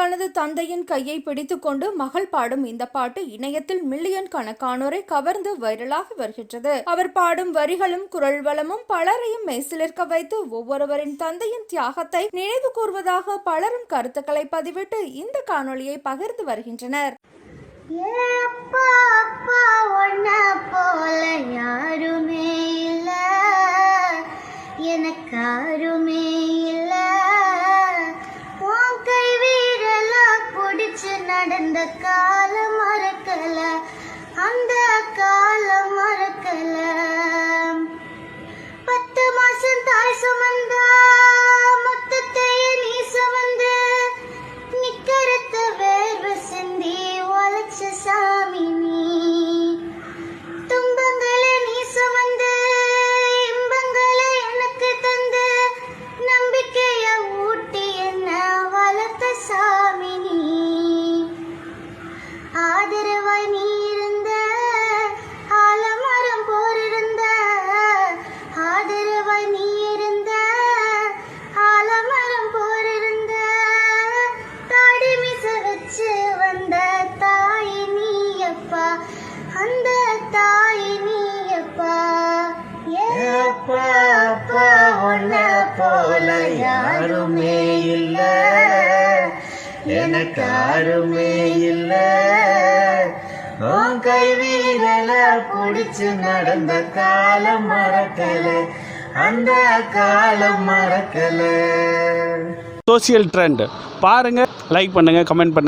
தனது தந்தையின் கையை பிடித்துக்கொண்டு மகள் பாடும் இந்த பாட்டு இணையத்தில் மில்லியன் கணக்கானோரை கவர்ந்து வைரலாகி வருகின்றது. அவர் பாடும் வரிகளும் குரல் வளமும் பலரையும் மெய்சிலிருக்க வைத்து ஒவ்வொருவரின் தந்தையின் தியாகத்தை நினைவு கூர்வதாக பலரும் கருத்துக்களை பதிவிட்டு இந்த காணொளியை பகிர்ந்து வருகின்றனர். நடந்த ஆதரவாய் நீ இருந்த ஆலமரம் போரிருந்த ஆதரவாய் நீ இருந்த ஆலமரம் போரிருந்த தாடி மிச வச்சு வந்த தாய் நீ அப்பா அந்த தாய் நீ அப்பா ஏப்பா அப்பா உன்ன போல யாருமே இல்லை. எனக்கு யாருமே இல்ல. உன் கை வீரல புடிச்சு நடந்த காலம் மறக்கல. அந்த காலம் மறக்கல. சோசியல் ட்ரெண்ட் பாருங்க லைக் பண்ணுங்க கமெண்ட் பண்ணுங்க.